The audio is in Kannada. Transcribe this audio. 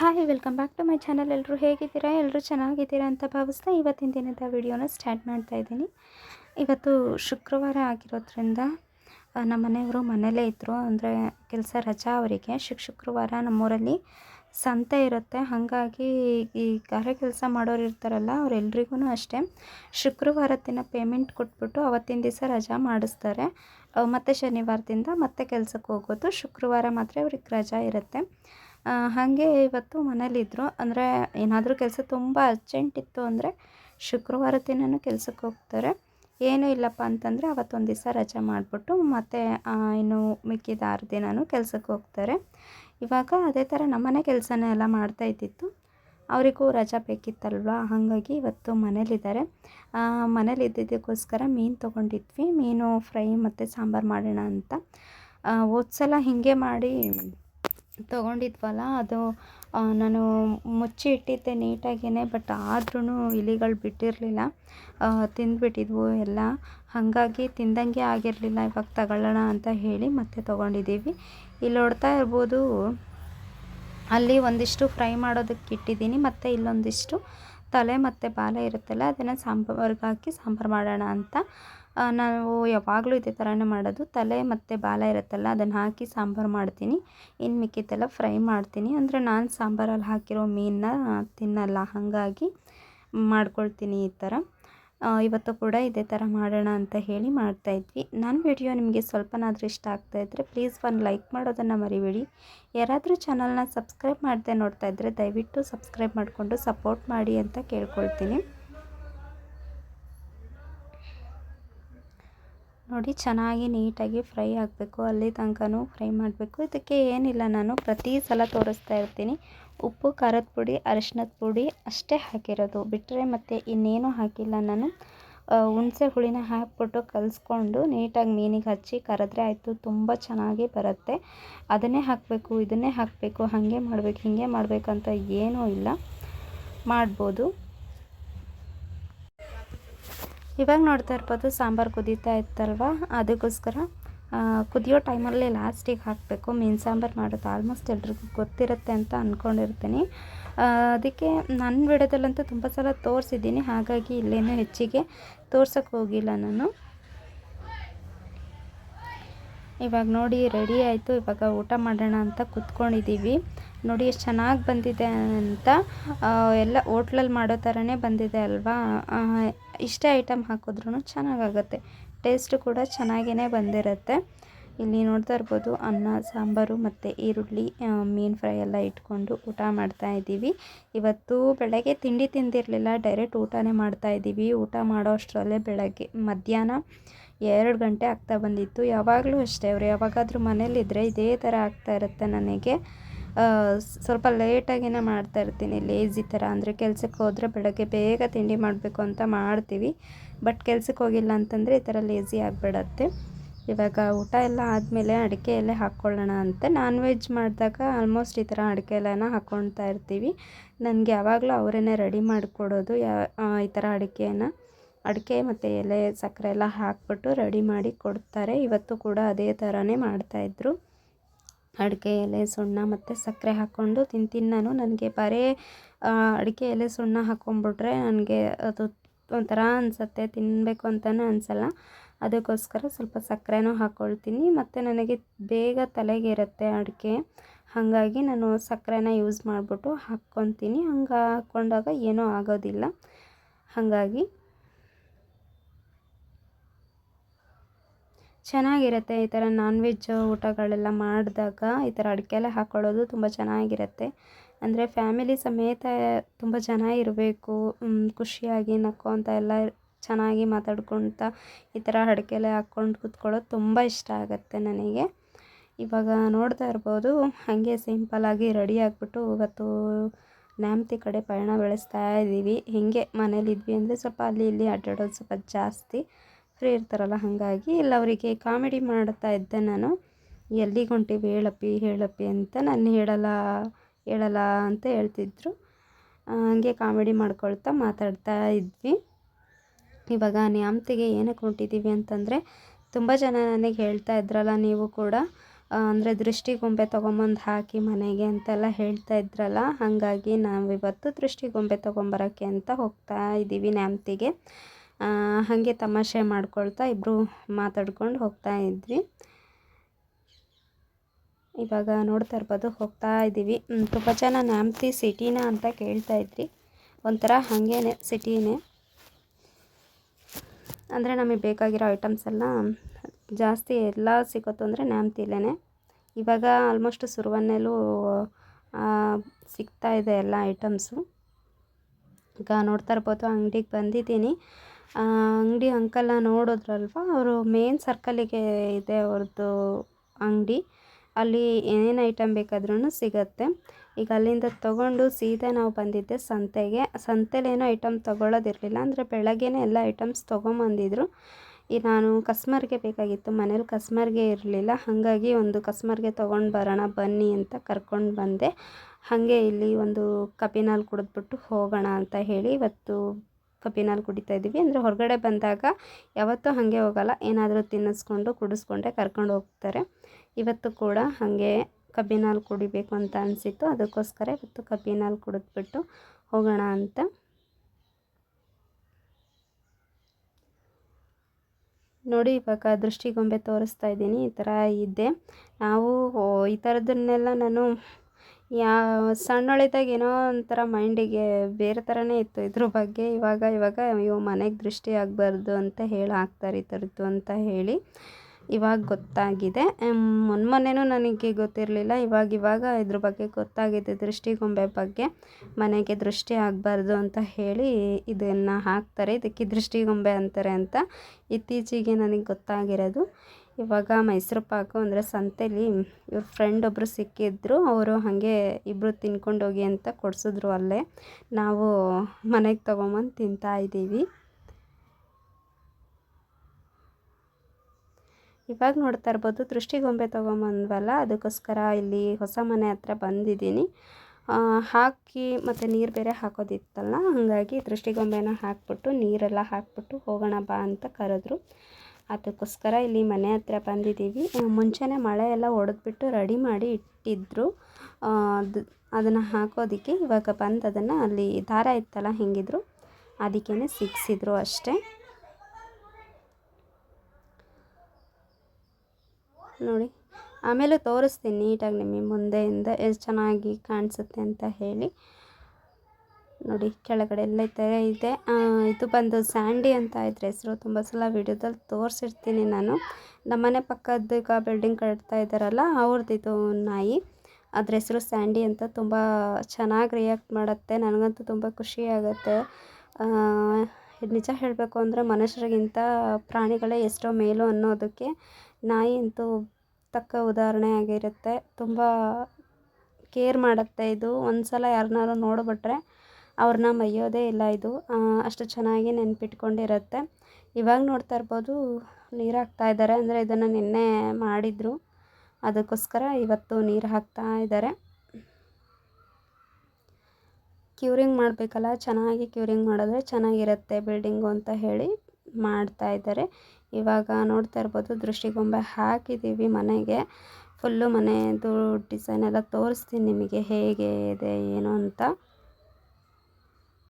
Hi welcome back to my channel ಎಲ್ಲರೂ ಹೇಗಿದ್ದೀರಾ? ಎಲ್ಲರೂ ಚೆನ್ನಾಗಿದ್ದೀರಾ ಅಂತ ಭಾವಿಸ್ತಾ ಇವತ್ತಿನ ದಿನದ ವಿಡಿಯೋನ ಸ್ಟಾರ್ಟ್ ಮಾಡ್ತಾ ಇದ್ದೀನಿ. ಇವತ್ತು ಶುಕ್ರವಾರ ಆಗಿರೋದ್ರಿಂದ ನಮ್ಮ ಮನೆಯವರು ಮನೇಲೇ ಇದ್ದರು ಅಂದರೆ ಕೆಲಸ ರಜಾ ಅವರಿಗೆ. ಶುಕ್ ಶುಕ್ರವಾರ ನಮ್ಮೂರಲ್ಲಿ ಸಂತೆ ಇರುತ್ತೆ. ಹಾಗಾಗಿ ಈ ಗಾರೆ ಕೆಲಸ ಮಾಡೋರು ಇರ್ತಾರಲ್ಲ ಅವರೆಲ್ರಿಗೂ ಅಷ್ಟೇ. ಶುಕ್ರವಾರ ದಿನ ಪೇಮೆಂಟ್ ಕೊಟ್ಬಿಟ್ಟು ಅವತ್ತಿನ ದಿವಸ ರಜಾ ಮಾಡಿಸ್ತಾರೆ. ಮತ್ತು ಶನಿವಾರದಿಂದ ಮತ್ತೆ ಕೆಲಸಕ್ಕೆ ಹೋಗೋದು. ಶುಕ್ರವಾರ ಮಾತ್ರ ಅವ್ರಿಗೆ ರಜಾ ಇರುತ್ತೆ. ಹಾಗೆ ಇವತ್ತು ಮನೇಲಿದ್ದರು ಅಂದರೆ ಏನಾದರೂ ಕೆಲಸ ತುಂಬ ಅರ್ಜೆಂಟ್ ಇತ್ತು ಅಂದರೆ ಶುಕ್ರವಾರ ದಿನವೂ ಕೆಲಸಕ್ಕೆ ಹೋಗ್ತಾರೆ. ಏನೂ ಇಲ್ಲಪ್ಪ ಅಂತಂದರೆ ಅವತ್ತೊಂದು ದಿವಸ ರಜೆ ಮಾಡಿಬಿಟ್ಟು ಮತ್ತು ಇನ್ನು ಮಿಕ್ಕಿದ ಆರು ದಿನವೂ ಕೆಲಸಕ್ಕೆ ಹೋಗ್ತಾರೆ. ಇವಾಗ ಅದೇ ಥರ ನಮ್ಮನೆ ಕೆಲಸನೇ ಎಲ್ಲ ಮಾಡ್ತಾ ಇದ್ದಿತ್ತು. ಅವರಿಗೂ ರಜಾ ಬೇಕಿತ್ತಲ್ವ? ಹಾಗಾಗಿ ಇವತ್ತು ಮನೇಲಿದ್ದಾರೆ. ಮನೇಲಿ ಇದ್ದಿದ್ದಕ್ಕೋಸ್ಕರ ಮೀನು ತೊಗೊಂಡಿದ್ವಿ. ಮೀನು ಫ್ರೈ ಮತ್ತು ಸಾಂಬಾರು ಮಾಡೋಣ ಅಂತ. ಹೋದ್ಸಲ ಹೋದ್ ಸಲ ಹೀಗೆ ಮಾಡಿ ತೊಗೊಂಡಿದ್ವಲ್ಲ, ಅದು ನಾನು ಮುಚ್ಚಿ ಇಟ್ಟಿದ್ದೆ ನೀಟಾಗಿಯೇ ಬಟ್ ಆದ್ರೂ ಇಲಿಗಳು ಬಿಟ್ಟಿರಲಿಲ್ಲ. ತಿಂದುಬಿಟ್ಟಿದ್ವು ಎಲ್ಲ. ಹಾಗಾಗಿ ತಿಂದಂಗೆ ಆಗಿರಲಿಲ್ಲ, ಇವಾಗ ತಗೊಳ್ಳೋಣ ಅಂತ ಹೇಳಿ ಮತ್ತೆ ತೊಗೊಂಡಿದ್ದೀವಿ. ಇಲ್ಲಿ ನೋಡ್ತಾ ಇರ್ಬೋದು, ಅಲ್ಲಿ ಒಂದಿಷ್ಟು ಫ್ರೈ ಮಾಡೋದಕ್ಕೆ ಇಟ್ಟಿದ್ದೀನಿ. ಮತ್ತು ಇಲ್ಲೊಂದಿಷ್ಟು ತಲೆ ಮತ್ತು ಬಾಲ ಇರುತ್ತಲ್ಲ, ಅದನ್ನು ಸಾಂಬಾರ್ಗೆ ಹಾಕಿ ಸಾಂಬಾರು ಮಾಡೋಣ ಅಂತ ನಾವು ಯಾವಾಗಲೂ ಇದೇ ಥರನೇ ಮಾಡೋದು. ತಲೆ ಮತ್ತು ಬಾಲ ಇರುತ್ತಲ್ಲ, ಅದನ್ನು ಹಾಕಿ ಸಾಂಬಾರು ಮಾಡ್ತೀನಿ. ಇನ್ನು ಮಿಕ್ಕಿದ್ದೆಲ್ಲ ಫ್ರೈ ಮಾಡ್ತೀನಿ. ಅಂದರೆ ನಾನು ಸಾಂಬಾರಲ್ಲಿ ಹಾಕಿರೋ ಮೀನನ್ನ ತಿನ್ನಲ್ಲ, ಹಾಗಾಗಿ ಮಾಡ್ಕೊಳ್ತೀನಿ ಈ ಥರ. ಇವತ್ತು ಕೂಡ ಇದೇ ಥರ ಮಾಡೋಣ ಅಂತ ಹೇಳಿ ಮಾಡ್ತಾಯಿದ್ವಿ ನನ್ನ ವಿಡಿಯೋ ನಿಮಗೆ ಸ್ವಲ್ಪನಾದರೂ ಇಷ್ಟ ಆಗ್ತಾಯಿದ್ರೆ ಪ್ಲೀಸ್ ಒಂದು ಲೈಕ್ ಮಾಡೋದನ್ನು ಮರಿಬೇಡಿ. ಯಾರಾದರೂ ಚಾನಲ್ನ ಸಬ್ಸ್ಕ್ರೈಬ್ ಮಾಡದೆ ನೋಡ್ತಾ ಇದ್ದರೆ ದಯವಿಟ್ಟು ಸಬ್ಸ್ಕ್ರೈಬ್ ಮಾಡಿಕೊಂಡು ಸಪೋರ್ಟ್ ಮಾಡಿ ಅಂತ ಕೇಳ್ಕೊಳ್ತೀನಿ. ನೋಡಿ, ಚೆನ್ನಾಗಿ ನೀಟಾಗಿ ಫ್ರೈ ಆಗಬೇಕು. ಅಲ್ಲಿ ತನಕನೂ ಫ್ರೈ ಮಾಡಬೇಕು. ಇದಕ್ಕೆ ಏನಿಲ್ಲ, ನಾನು ಪ್ರತಿ ಸಲ ತೋರಿಸ್ತಾ ಇರ್ತೀನಿ. ಉಪ್ಪು, ಖಾರದ ಪುಡಿ ಅರಿಶಿನದ ಪುಡಿ ಅಷ್ಟೇ ಹಾಕಿರೋದು. ಬಿಟ್ಟರೆ ಮತ್ತು ಇನ್ನೇನು ಹಾಕಿಲ್ಲ ನಾನು. ಹುಣಸೆ ಹುಳಿನ ಹಾಕ್ಬಿಟ್ಟು ಕಲಿಸ್ಕೊಂಡು ನೀಟಾಗಿ ಮೀನಿಗೆ ಹಚ್ಚಿ ಕರೆದ್ರೆ ಆಯಿತು. ತುಂಬ ಚೆನ್ನಾಗಿ ಬರುತ್ತೆ. ಅದನ್ನೇ ಹಾಕಬೇಕು, ಇದನ್ನೇ ಹಾಕಬೇಕು, ಹಾಗೆ ಮಾಡಬೇಕು, ಹೀಗೆ ಮಾಡಬೇಕಂತ ಏನೂ ಇಲ್ಲ. ಮಾಡ್ಬೋದು. ಇವಾಗ ನೋಡ್ತಾ ಇರ್ಬೋದು ಸಾಂಬಾರು ಕುದೀತಾ ಇತ್ತಲ್ವ? ಅದಕ್ಕೋಸ್ಕರ ಕುದಿಯೋ ಟೈಮಲ್ಲಿ ಲಾಸ್ಟಿಗೆ ಹಾಕಬೇಕು. ಮೀನು ಸಾಂಬಾರು ಮಾಡೋದು ಆಲ್ಮೋಸ್ಟ್ ಎಲ್ರಿಗೂ ಗೊತ್ತಿರುತ್ತೆ ಅಂತ ಅಂದ್ಕೊಂಡಿರ್ತೀನಿ ಅದಕ್ಕೆ ನನ್ನ ವಿಡದಲ್ಲಂತೂ ತುಂಬ ಸಲ ತೋರಿಸಿದ್ದೀನಿ. ಹಾಗಾಗಿ ಇಲ್ಲೇನೂ ಹೆಚ್ಚಿಗೆ ತೋರ್ಸೋಕ್ಕೆ ಹೋಗಿಲ್ಲ ನಾನು. ಇವಾಗ ನೋಡಿ ರೆಡಿ ಆಯಿತು. ಇವಾಗ ಊಟ ಮಾಡೋಣ ಅಂತ ಕುತ್ಕೊಂಡಿದ್ದೀವಿ ನೋಡಿ, ಎಷ್ಟು ಚೆನ್ನಾಗಿ ಬಂದಿದೆ ಅಂತ ಎಲ್ಲ ಹೋಟ್ಲಲ್ಲಿ ಮಾಡೋ ಥರನೇ ಬಂದಿದೆ ಅಲ್ವಾ? ಇಷ್ಟೇ ಐಟಮ್ ಹಾಕಿದ್ರೂ ಚೆನ್ನಾಗಾಗತ್ತೆ. ಟೇಸ್ಟು ಕೂಡ ಚೆನ್ನಾಗೇ ಬಂದಿರುತ್ತೆ. ಇಲ್ಲಿ ನೋಡ್ತಾ ಇರ್ಬೋದು, ಅನ್ನ, ಸಾಂಬಾರು ಮತ್ತು ಈರುಳ್ಳಿ ಮೀನು ಫ್ರೈ ಎಲ್ಲ ಇಟ್ಕೊಂಡು ಊಟ ಮಾಡ್ತಾ ಇದ್ದೀವಿ. ಇವತ್ತು ಬೆಳಗ್ಗೆ ತಿಂಡಿ ತಿಂದಿರಲಿಲ್ಲ, ಡೈರೆಕ್ಟ್ ಊಟನೇ ಮಾಡ್ತಾ ಇದ್ದೀವಿ. ಊಟ ಮಾಡೋ ಅಷ್ಟರಲ್ಲೇ ಬೆಳಗ್ಗೆ, ಮಧ್ಯಾಹ್ನ ಎರಡು ಗಂಟೆ ಆಗ್ತಾ ಬಂದಿತ್ತು. ಯಾವಾಗಲೂ ಅಷ್ಟೇ ಅವ್ರು, ಯಾವಾಗಾದರೂ ಮನೇಲಿದ್ದರೆ ಇದೇ ಥರ ಆಗ್ತಾ ಇರುತ್ತೆ ನನಗೆ. ಸ್ವಲ್ಪ ಲೇಟಾಗಿನೇ ಮಾಡ್ತಾ ಇರ್ತೀನಿ ಲೇಜಿ ಥರ. ಅಂದರೆ ಕೆಲ್ಸಕ್ಕೆ ಹೋದರೆ ಬೆಳಗ್ಗೆ ಬೇಗ ತಿಂಡಿ ಮಾಡಬೇಕು ಅಂತ ಮಾಡ್ತೀವಿ. ಬಟ್ ಕೆಲ್ಸಕ್ಕೆ ಹೋಗಿಲ್ಲ ಅಂತಂದರೆ ಈ ಥರ ಲೇಜಿ ಆಗಿಬಿಡತ್ತೆ. ಇವಾಗ ಊಟ ಎಲ್ಲ ಆದಮೇಲೆ ಅಡಿಕೆ ಎಲೆ ಹಾಕ್ಕೊಳ್ಳೋಣ ಅಂತ. ನಾನ್ ವೆಜ್ ಮಾಡಿದಾಗ ಆಲ್ಮೋಸ್ಟ್ ಈ ಥರ ಅಡಿಕೆ ಎಲೆನ ಹಾಕ್ಕೊಳ್ತಾ ಇರ್ತೀವಿ. ನನಗೆ ಯಾವಾಗಲೂ ಅವರೇ ರೆಡಿ ಮಾಡಿಕೊಡೋದು, ಯಾ ಈ ಥರ ಅಡಿಕೆನ. ಅಡಿಕೆ ಮತ್ತು ಎಲೆ, ಸಕ್ಕರೆ ಎಲ್ಲ ಹಾಕ್ಬಿಟ್ಟು ರೆಡಿ ಮಾಡಿ ಕೊಡ್ತಾರೆ. ಇವತ್ತು ಕೂಡ ಅದೇ ಥರನೇ ಮಾಡ್ತಾಯಿದ್ರು ಅಡಿಕೆ ಎಲೆ, ಸುಣ್ಣ ಮತ್ತು ಸಕ್ಕರೆ ಹಾಕ್ಕೊಂಡು ತಿಂತೀನಿ ನಾನು. ನನಗೆ ಬರೀ ಅಡಿಕೆ ಎಲೆ, ಸುಣ್ಣ ಹಾಕ್ಕೊಂಬಿಟ್ರೆ ನನಗೆ ಅದು ಒಂಥರ ಅನಿಸತ್ತೆ ತಿನ್ನಬೇಕು ಅಂತಲೇ ಅನಿಸಲ್ಲ. ಅದಕ್ಕೋಸ್ಕರ ಸ್ವಲ್ಪ ಸಕ್ಕರೆನೂ ಹಾಕ್ಕೊಳ್ತೀನಿ ಮತ್ತು ನನಗೆ ಬೇಗ ತಲೆಗೆ ಇರುತ್ತೆ ಅಡಿಕೆ. ಹಾಗಾಗಿ ನಾನು ಸಕ್ಕರೆನ ಯೂಸ್ ಮಾಡಿಬಿಟ್ಟು ಹಾಕ್ಕೊತೀನಿ. ಹಂಗೆ ಹಾಕ್ಕೊಂಡಾಗ ಏನೂ ಆಗೋದಿಲ್ಲ. ಹಾಗಾಗಿ ಚೆನ್ನಾಗಿರುತ್ತೆ ಈ ಥರ ನಾನ್ ವೆಜ್ ಊಟಗಳೆಲ್ಲ ಮಾಡಿದಾಗ ಈ ಥರ ಅಡಿಕೆಲೆ ಹಾಕ್ಕೊಳ್ಳೋದು ತುಂಬ ಚೆನ್ನಾಗಿರುತ್ತೆ. ಅಂದರೆ ಫ್ಯಾಮಿಲಿ ಸಮೇತ ತುಂಬ ಜನ ಇರಬೇಕು ಖುಷಿಯಾಗಿ ನಕ್ಕೊತ ಎಲ್ಲ ಚೆನ್ನಾಗಿ ಮಾತಾಡ್ಕೊತ ಈ ಥರ ಅಡಿಕೆಲೆ ಹಾಕ್ಕೊಂಡು ಕೂತ್ಕೊಳ್ಳೋದು ತುಂಬ ಇಷ್ಟ ಆಗುತ್ತೆ ನನಗೆ. ಇವಾಗ ನೋಡ್ತಾ ಇರ್ಬೋದು, ಹಾಗೆ ಸಿಂಪಲಾಗಿ ರೆಡಿ ಆಗಿಬಿಟ್ಟು ಇವತ್ತು ನ್ಯಾಮ್ತಿ ಕಡೆ ಪಯಣ ಬೆಳೆಸ್ತಾ ಇದ್ದೀವಿ ಹೀಗೆ ಮನೇಲಿದ್ವಿ ಅಂದರೆ ಸ್ವಲ್ಪ ಅಲ್ಲಿ ಇಲ್ಲಿ ಅಡ್ಡಾಡೋದು ಸ್ವಲ್ಪ ಜಾಸ್ತಿ. ಫ್ರೀ ಇರ್ತಾರಲ್ಲ, ಹಾಗಾಗಿ ಇಲ್ಲಿ ಅವರಿಗೆ ಕಾಮಿಡಿ ಮಾಡ್ತಾ ಇದ್ದೆ ನಾನು. ಎಲ್ಲಿಗೆ ಹೊಂಟೀವಿ ಹೇಳಪ್ಪಿ ಹೇಳಪ್ಪಿ ಅಂತ ನಾನು ಹೇಳಲ್ಲ ಹೇಳಲ್ಲ ಅಂತ ಹೇಳ್ತಿದ್ರು. ಹಾಗೆ ಕಾಮಿಡಿ ಮಾಡ್ಕೊಳ್ತಾ ಮಾತಾಡ್ತಾ ಇದ್ವಿ. ಇವಾಗ ನ್ಯಾಮ್ತಿಗೆ ಏನಕ್ಕೆ ಹೊಂಟಿದ್ದೀವಿ ಅಂತಂದರೆ, ತುಂಬ ಜನ ನನಗೆ ಹೇಳ್ತಾ ಇದ್ರಲ್ಲ ನೀವು ಕೂಡ. ಅಂದರೆ ದೃಷ್ಟಿಗೊಂಬೆ ತೊಗೊಂಬಂದು ಹಾಕಿ ಮನೆಗೆ ಅಂತೆಲ್ಲ ಹೇಳ್ತಾ ಇದ್ರಲ್ಲ, ಹಾಗಾಗಿ ನಾವಿವತ್ತು ದೃಷ್ಟಿಗೊಂಬೆ ತೊಗೊಂಬರೋಕ್ಕೆ ಅಂತ ಹೋಗ್ತಾ ಇದ್ದೀವಿ ನ್ಯಾಮ್ತಿಗೆ. ಹಾಗೆ ತಮಾಷೆ ಮಾಡ್ಕೊಳ್ತಾ ಇಬ್ಬರು ಮಾತಾಡ್ಕೊಂಡು ಹೋಗ್ತಾ ಇದ್ವಿ. ಇವಾಗ ನೋಡ್ತಾ ಇರ್ಬೋದು, ಹೋಗ್ತಾ ಇದ್ದೀವಿ. ತುಂಬ ಜನ ನ್ಯಾಮ್ತಿ ಸಿಟಿನ ಅಂತ ಕೇಳ್ತಾ ಇದ್ರಿ. ಒಂಥರ ಹಾಗೇನೆ ಸಿಟಿನೇ. ಅಂದರೆ ನಮಗೆ ಬೇಕಾಗಿರೋ ಐಟಮ್ಸ್ ಎಲ್ಲ ಜಾಸ್ತಿ ಎಲ್ಲ ಸಿಗೋದು ಅಂದರೆ ನ್ಯಾಮ್ತಿಲೇ ಇವಾಗ ಆಲ್ಮೋಸ್ಟ್ ಸುರುವನ್ನೆಲ್ಲೂ ಸಿಗ್ತಾ ಇದೆ ಎಲ್ಲ ಐಟಮ್ಸು ಈಗ ನೋಡ್ತಾ ಇರ್ಬೋದು, ಅಂಗಡಿಗೆ ಬಂದಿದ್ದೀನಿ. ಅಂಗಡಿ ಅಂಕಲ್ನ ನೋಡಿದ್ರಲ್ವ? ಅವರು ಮೇನ್ ಸರ್ಕಲಿಗೆ ಇದೆ ಅವ್ರದ್ದು ಅಂಗಡಿ. ಅಲ್ಲಿ ಏನೇನು ಐಟಮ್ ಬೇಕಾದ್ರೂ ಸಿಗತ್ತೆ. ಈಗ ಅಲ್ಲಿಂದ ತೊಗೊಂಡು ಸೀದಾ ನಾವು ಬಂದಿದ್ದೆ ಸಂತೆಗೆ. ಸಂತೆಲೇನೋ ಐಟಮ್ ತೊಗೊಳ್ಳೋದಿರಲಿಲ್ಲ ಅಂದರೆ ಬೆಳಗ್ಗೆನೇ ಎಲ್ಲ ಐಟಮ್ಸ್ ತೊಗೊಂಬಂದಿದ್ರು. ಈ ನಾನು ಕಸ್ಮರ್ಗೆ ಬೇಕಾಗಿತ್ತು. ಮನೇಲಿ ಕಸ್ಮರ್ಗೆ ಇರಲಿಲ್ಲ. ಹಾಗಾಗಿ ಒಂದು ಕಸ್ಮರ್ಗೆ ತೊಗೊಂಡು ಬರೋಣ, ಬನ್ನಿ ಅಂತ ಕರ್ಕೊಂಡು ಬಂದೆ. ಹಾಗೆ ಇಲ್ಲಿ ಒಂದು ಕಬಿನಲ್ಲಿ ಹಾಲು ಕುಡಿದ್ಬಿಟ್ಟು ಹೋಗೋಣ ಅಂತ ಹೇಳಿ ಇವತ್ತು ಕಪಿನ ಹಾಲು ಕುಡಿತಾ ಇದ್ದೀವಿ. ಅಂದರೆ ಹೊರಗಡೆ ಬಂದಾಗ ಯಾವತ್ತೂ ಹಾಗೆ ಹೋಗಲ್ಲ. ಏನಾದರೂ ತಿನ್ನಿಸ್ಕೊಂಡು, ಕುಡಿಸ್ಕೊಂಡೆ ಕರ್ಕೊಂಡು ಹೋಗ್ತಾರೆ. ಇವತ್ತು ಕೂಡ ಹಾಗೆ ಕಬ್ಬಿನಲ್ಲಿ ಕುಡಿಬೇಕು ಅಂತ ಅನಿಸಿತ್ತು. ಅದಕ್ಕೋಸ್ಕರ ಇವತ್ತು ಕಬ್ಬಿನಲ್ಲಿ ಕುಡಿದ್ಬಿಟ್ಟು ಹೋಗೋಣ ಅಂತ. ನೋಡಿ, ಇವಾಗ ದೃಷ್ಟಿಗೊಂಬೆ ತೋರಿಸ್ತಾ ಇದ್ದೀನಿ. ಈ ಥರ ಇದೆ. ನಾವು ಈ ಥರದನ್ನೆಲ್ಲ ನಾನು ಯಾ, ಸಣ್ಣೊಳಿದ್ದಾಗ ಏನೋ ಒಂಥರ ಮೈಂಡಿಗೆ ಬೇರೆ ಥರನೇ ಇತ್ತು ಇದ್ರ ಬಗ್ಗೆ. ಇವಾಗ ಇವಾಗ ಅಯ್ಯೋ, ಮನೆಗೆ ದೃಷ್ಟಿ ಆಗಬಾರ್ದು ಅಂತ ಹೇಳಿ ಹಾಕ್ತಾರೆ ಈ ಥರದ್ದು ಅಂತ ಹೇಳಿ ಇವಾಗ ಗೊತ್ತಾಗಿದೆ. ಮೊನ್ನೆ ನನಗೆ ಗೊತ್ತಿರಲಿಲ್ಲ. ಇವಾಗ ಇವಾಗ ಇದ್ರ ಬಗ್ಗೆ ಗೊತ್ತಾಗಿದೆ ದೃಷ್ಟಿಗೊಂಬೆ ಬಗ್ಗೆ. ಮನೆಗೆ ದೃಷ್ಟಿ ಆಗಬಾರ್ದು ಅಂತ ಹೇಳಿ ಇದನ್ನು ಹಾಕ್ತಾರೆ. ಇದಕ್ಕೆ ದೃಷ್ಟಿಗೊಂಬೆ ಅಂತಾರೆ ಅಂತ ಇತ್ತೀಚೆಗೆ ನನಗೆ ಗೊತ್ತಾಗಿರೋದು. ಇವಾಗ ಮೈಸೂರು ಪಾಕು ಅಂದರೆ ಸಂತೇಲಿ ಇವ್ರ ಫ್ರೆಂಡ್ ಒಬ್ಬರು ಸಿಕ್ಕಿದ್ರು, ಅವರು ಹಾಗೆ ಇಬ್ಬರು ತಿನ್ಕೊಂಡೋಗಿ ಅಂತ ಕೊಡಿಸಿದ್ರು ಅಲ್ಲೇ. ನಾವು ಮನೆಗೆ ತೊಗೊಂಬಂದು ತಿಂತಾ ಇದ್ದೀವಿ. ಇವಾಗ ನೋಡ್ತಾ ಇರ್ಬೋದು ದೃಷ್ಟಿಗೊಂಬೆ ತೊಗೊಂಬಂದ್ವಲ್ಲ, ಅದಕ್ಕೋಸ್ಕರ ಇಲ್ಲಿ ಹೊಸ ಮನೆ ಹತ್ರ ಬಂದಿದ್ದೀನಿ. ಹಾಕಿ ಮತ್ತು ನೀರು ಬೇರೆ ಹಾಕೋದಿತ್ತಲ್ಲ, ಹಾಗಾಗಿ ದೃಷ್ಟಿಗೊಂಬೆನ ಹಾಕ್ಬಿಟ್ಟು ನೀರೆಲ್ಲ ಹಾಕ್ಬಿಟ್ಟು ಹೋಗೋಣ ಬಾ ಅಂತ ಕರೆದ್ರು. ಅದಕ್ಕೋಸ್ಕರ ಇಲ್ಲಿ ಮನೆ ಹತ್ರ ಬಂದಿದ್ದೀವಿ. ಮುಂಚೆನೇ ಮಳೆ ಎಲ್ಲ ಹೊಡೆದ್ಬಿಟ್ಟು ರೆಡಿ ಮಾಡಿ ಇಟ್ಟಿದ್ದರು ಅದು ಅದನ್ನು ಹಾಕೋದಕ್ಕೆ ಇವಾಗ ಬಂದು ಅದನ್ನು ಅಲ್ಲಿ ದಾರ ಇತ್ತಲ್ಲ ಹೆಂಗಿದ್ರು ಅದಕ್ಕೇ ಸಿಕ್ಸಿದ್ರು ಅಷ್ಟೇ. ನೋಡಿ, ಆಮೇಲೆ ತೋರಿಸ್ತೀನಿ ನೀಟಾಗಿ ನಿಮಗೆ ಮುಂದೆಯಿಂದ ಎಷ್ಟು ಚೆನ್ನಾಗಿ ಕಾಣಿಸುತ್ತೆ ಅಂತ ಹೇಳಿ. ನೋಡಿ, ಕೆಳಗಡೆ ಎಲ್ಲ ಥರ ಇದೆ. ಇದು ಬಂದು ಸ್ಯಾಂಡಿ ಅಂತ ಇದ್ರೆ ಹೆಸರು. ತುಂಬ ಸಲ ವಿಡಿಯೋದಲ್ಲಿ ತೋರಿಸಿರ್ತೀನಿ ನಾನು. ನಮ್ಮನೆ ಪಕ್ಕದ ಈಗ ಬಿಲ್ಡಿಂಗ್ ಕಟ್ತಾ ಇದ್ದಾರಲ್ಲ ಅವ್ರದ್ದು ನಾಯಿ. ಅದ್ರ ಹೆಸರು ಸ್ಯಾಂಡಿ ಅಂತ ತುಂಬ ಚೆನ್ನಾಗಿ ರಿಯಾಕ್ಟ್ ಮಾಡುತ್ತೆ. ನನಗಂತೂ ತುಂಬ ಖುಷಿ ಆಗುತ್ತೆ. ನಿಜ ಹೇಳಬೇಕು ಅಂದರೆ ಮನುಷ್ಯರಿಗಿಂತ ಪ್ರಾಣಿಗಳೇ ಎಷ್ಟೋ ಮೇಲು ಅನ್ನೋದಕ್ಕೆ ನಾಯಿ ಅಂತೂ ತಕ್ಕ ಉದಾಹರಣೆ ಆಗಿರುತ್ತೆ. ತುಂಬ ಕೇರ್ ಮಾಡುತ್ತೆ. ಇದು ಒಂದು ಸಲ ಯಾರನ್ನಾರು ನೋಡಿಬಿಟ್ರೆ ಅವ್ರನ್ನ ಮೈಯೋದೇ ಇಲ್ಲ ಇದು. ಅಷ್ಟು ಚೆನ್ನಾಗಿ ನೆನ್ಪಿಟ್ಕೊಂಡಿರುತ್ತೆ. ಇವಾಗ ನೋಡ್ತಾ ಇರ್ಬೋದು ನೀರು ಹಾಕ್ತಾ ಇದ್ದಾರೆ ಅಂದರೆ ಇದನ್ನು ನಿನ್ನೆ ಮಾಡಿದರು. ಅದಕ್ಕೋಸ್ಕರ ಇವತ್ತು ನೀರು ಹಾಕ್ತಾ ಇದ್ದಾರೆ ಕ್ಯೂರಿಂಗ್ ಮಾಡಬೇಕಲ್ಲ, ಚೆನ್ನಾಗಿ ಕ್ಯೂರಿಂಗ್ ಮಾಡಿದ್ರೆ ಚೆನ್ನಾಗಿರುತ್ತೆ ಬಿಲ್ಡಿಂಗು ಅಂತ ಹೇಳಿ ಮಾಡ್ತಾ ಇದ್ದಾರೆ ಇವಾಗ ನೋಡ್ತಾ ಇರ್ಬೋದು, ದೃಷ್ಟಿಗೊಂಬೆ ಹಾಕಿದ್ದೀವಿ ಮನೆಗೆ. ಫುಲ್ಲು ಮನೆಯದು ಡಿಸೈನ್ ಎಲ್ಲ ತೋರಿಸ್ತೀನಿ ನಿಮಗೆ ಹೇಗೆ ಇದೆ, ಏನು ಅಂತ.